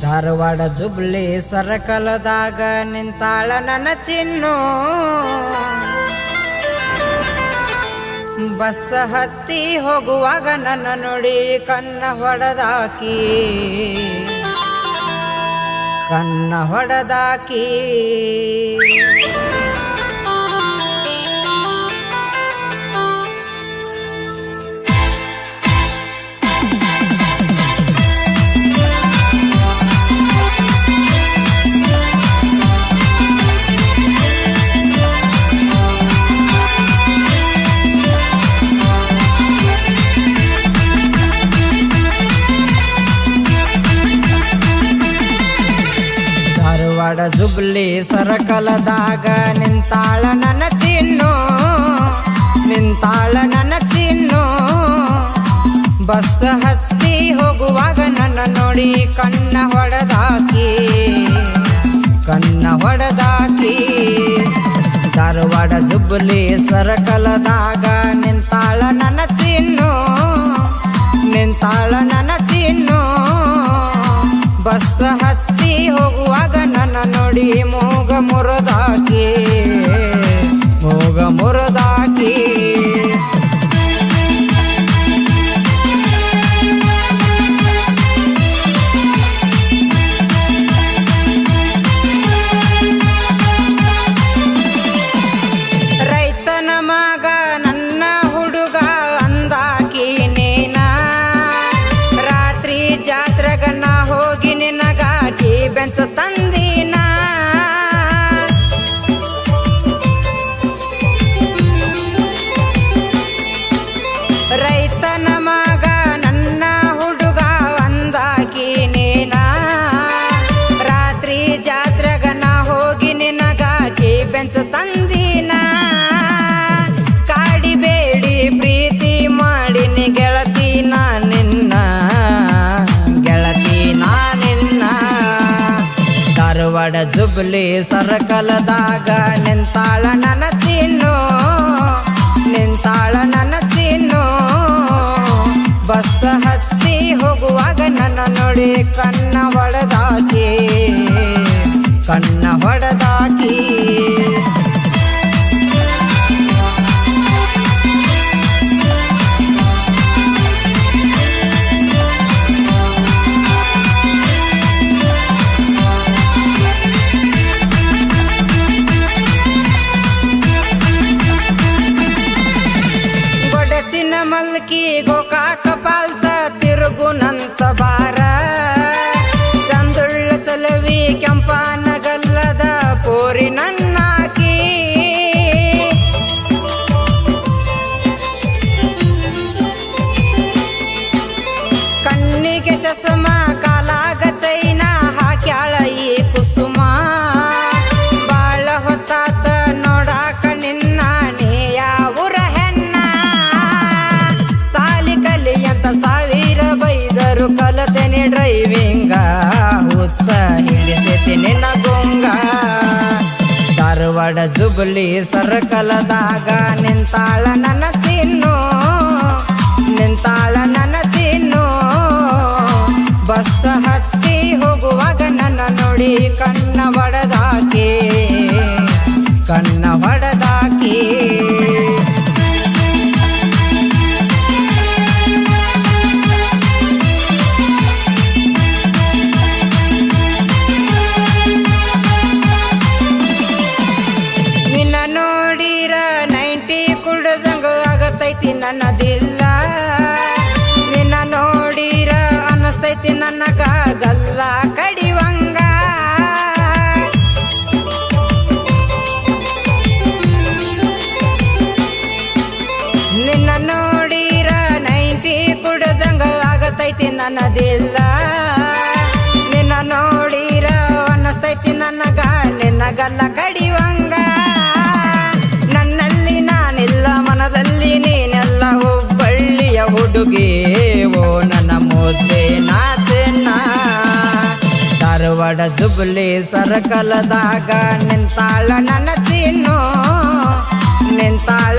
Dharwad jubilee ಸರಕಲದಾಗ ನಿಂತಾಳ ನನ್ನ ಚಿನ್ನು. Bus ಹತ್ತಿ ಹೋಗುವಾಗ ನನ್ನ ನೋಡಿ ಕನ್ನ ಹೊಡೆದಾಕಿ. ಕನ್ನ ಹೊಡೆದಾಕಿ. ಧಾರವಾಡ ಜುಬ್ಲಿ ಸರಕಲದಾಗ ನಿಂತಾಳ ನನ್ನ ಚಿನ್ನು, ನಿಂತಾಳ ನನ್ನ ಚಿನ್ನು. ಬಸ್ ಹತ್ತಿ ಹೋಗುವಾಗ ನನ್ನ ನೋಡಿ ಕಣ್ಣ ಹೊಡೆದಾಕಿ ಕಣ್ಣ ಹೊಡೆದಾಕಿ. ಧಾರವಾಡ ಜುಬ್ಲಿ ಸರಕಲದಾಗ ನಿಂತಾಳ ನನ್ನ ಚಿನ್ನು, ನಿಂತಾಳ ನನ್ನ ಚಿನ್ನು. ಬಸ್ ಹತ್ತಿ ಹೋಗುವಾಗ ನನ್ನ ನೋಡಿ ಮೋಗ ಮುರದಾಕಿ ಮೋಗ ಮುರದಾಕಿ. ಹೋಗಿ ನಿನಗಾಗಿ ಬೆಂಚ ತಂದಿನ. ರೈತನ ಮಗ ನನ್ನ ಹುಡುಗ ಅಂದಾಕಿ ನೇನ. ರಾತ್ರಿ ಜಾತ್ರೆಗನ ಹೋಗಿ ನಿನಗಾಗಿ ಬೆಂಚ ತಂದಿನ ಧಾರವಾಡ ಜುಬ್ಲಿ ಸರ್ಕಲದಾಗ ನಿಂತಾಳ ನನ್ನ ಚಿನ್ನು, ನಿಂತಾಳ ನನ್ನ ಚಿನ್ನು. ಬಸ್ ಹತ್ತಿ ಹೋಗುವಾಗ ನನ್ನ ನೋಡಿ ಕಣ್ಣ ಹೊಡೆದಾಕಿ ಕಣ್ಣ ಹೊಡೆದಾಕಿ. ಮಲ್ಕಿ ಗೋಕಾಕ ಪಾಲ್ಸ ತಿರುಗುನಂತ ಬಾರ. ಚಂದುಳ್ಳ ಚಲವಿ ಕೆಂಪಾನಗಲ್ಲದ ಪೋರಿ ನನ್ನಾಕಿ. ಕಣ್ಣಿಗೆ ಚಸಮ ಹುಚ್ಚ ಹಿಡಿಸೈತಿ ನಿನ್ನ ಗುಂಗ. ಧಾರವಾಡ ಜುಬ್ಲಿ ಸರ್ಕಲದಾಗ ನಿಂತಾಳ ನನ್ನ ಚಿನ್ನು. ನಿಂತಾಳ ನನ್ನ ಚಿನ್ನು. ಬಸ್ ಹತ್ತಿ ಹೋಗುವಾಗ ನನ್ನ ನೋಡಿ ಕಣ್ಣ ಹೊಡೆದಾಕಿ ಕಣ್ಣ ಹೊಡೆದಾಕಿ ಧಾರವಾಡ ಜುಬ್ಲಿ ಸರ್ಕಲದಾಗ ನಿಂತಾಳ ನನ್ನ ಚಿನ್ನು ನಿಂತಾಳ